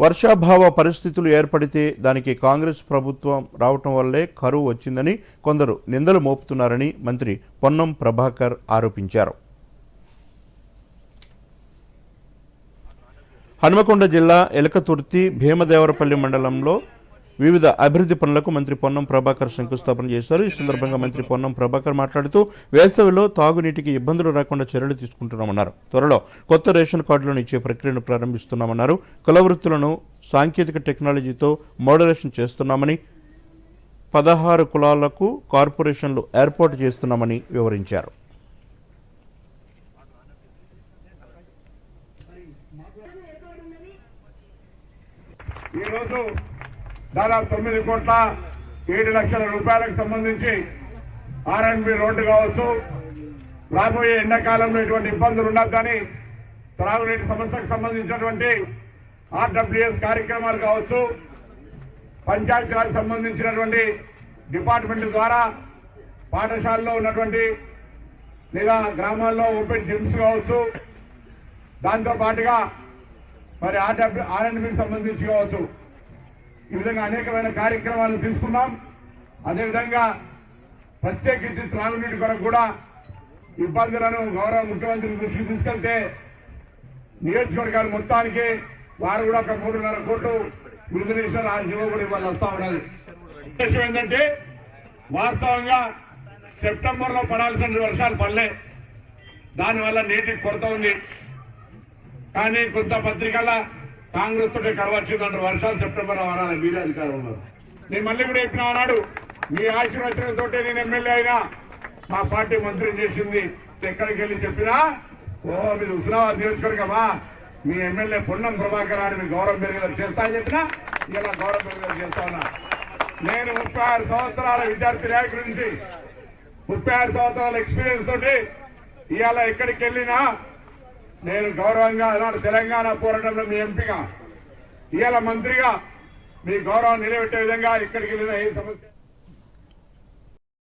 వర్షాభావ పరిస్థితులు ఏర్పడితే దానికి కాంగ్రెస్ ప్రభుత్వం రావటం వల్లే కరువు వచ్చిందని కొందరు నిందలు మోపుతున్నారని మంత్రి పొన్నం ప్రభాకర్ ఆరోపించారు. హనుమకొండ జిల్లా ఎలకతుర్తి భీమదేవరపల్లి మండలంలో వివిధ అభివృద్ధి పనులకు మంత్రి పొన్నం ప్రభాకర్ శంకుస్థాపన చేశారు. ఈ సందర్భంగా మంత్రి పొన్నం ప్రభాకర్ మాట్లాడుతూ వేసవిలో తాగునీటికి ఇబ్బందులు రాకుండా చర్యలు తీసుకుంటున్నామన్నారు. త్వరలో కొత్త రేషన్ కార్డులను ఇచ్చే ప్రక్రియను ప్రారంభిస్తున్నామన్నారు. కుల వృత్తులను సాంకేతిక టెక్నాలజీతో మోడరేషన్ చేస్తున్నామని పదహారు కులాలకు కార్పొరేషన్లు ఏర్పాటు చేస్తున్నామని వివరించారు. ఈరోజు దాదాపు తొమ్మిది కోట్ల ఏడు లక్షల రూపాయలకు సంబంధించి ఆర్ఎండ్బి రోడ్డు కావచ్చు. రాబోయే ఎండాకాలంలో ఇటువంటి ఇబ్బందులు ఉండద్దని త్రాగునీటి సమస్యకు సంబంధించినటువంటి ఆర్డబ్ల్యూఎస్ కార్యక్రమాలు కావచ్చు పంచాయతీరాజ్ సంబంధించినటువంటి డిపార్ట్మెంట్ ద్వారా పాఠశాలలో ఉన్నటువంటి లేదా గ్రామాల్లో ఓపెన్ జిమ్స్ కావచ్చు. దాంతో పాటుగా మరి ఆర్డబ్ల్యూ ఆర్ఎండ్బికి సంబంధించి కావచ్చు. ఈ విధంగా అనేకమైన కార్యక్రమాలు తీసుకున్నాం. అదేవిధంగా ప్రత్యేకించి త్రాగునీటి కొరకు కూడా ఇబ్బందులను గౌరవ ముఖ్యమంత్రి దృష్టికి తీసుకెళ్తే నియోజకవర్గాలు మొత్తానికి వారు కూడా ఒక మూడున్నర కోట్లు విడుదల చేసిన ఆ కూడా ఇవాళ వస్తా ఉన్నది. ఉద్దేశం ఏంటంటే వాస్తవంగా సెప్టెంబర్లో పడాల్సిన వర్షాలు పడలే. దానివల్ల నీటి కొరత ఉంది. కానీ కొంత పత్రికల కాంగ్రెస్ తోటి కడవచ్చిందంటారు వర్షాలు సెప్టెంబర్లో వరాలి మీరే అధికారం ఉన్నారు. నేను మళ్ళీ కూడా చెప్పిన అన్నాడు మీ ఆశీర్వచనంతో నేను ఎమ్మెల్యే అయినా మా పార్టీ మంత్రిని చేసింది. ఎక్కడికి వెళ్ళి చెప్పినా ఓ మీరు హుస్నాబాద్ నియోజకవర్గమా మీ ఎమ్మెల్యే పొన్నం ప్రభాకర్ అని మీ గౌరవ పెరుగుదల చేస్తా అని చెప్పినా ఇలా గౌరవ పెరుగుదల చేస్తా ఉన్నా. నేను ముప్పై ఆరు సంవత్సరాల విద్యార్థి నాయకుడి నుంచి ముప్పై ఆరు సంవత్సరాల ఎక్స్పీరియన్స్ తోటి ఇవాళ ఎక్కడికి వెళ్ళినా నేను గౌరవంగా ఈనాడు తెలంగాణ పోరాటంలో మీ ఎంపీగా ఇవాళ మంత్రిగా మీ గౌరవం నిలబెట్టే విధంగా ఇక్కడికి వెళ్ళిన ఏ సమస్య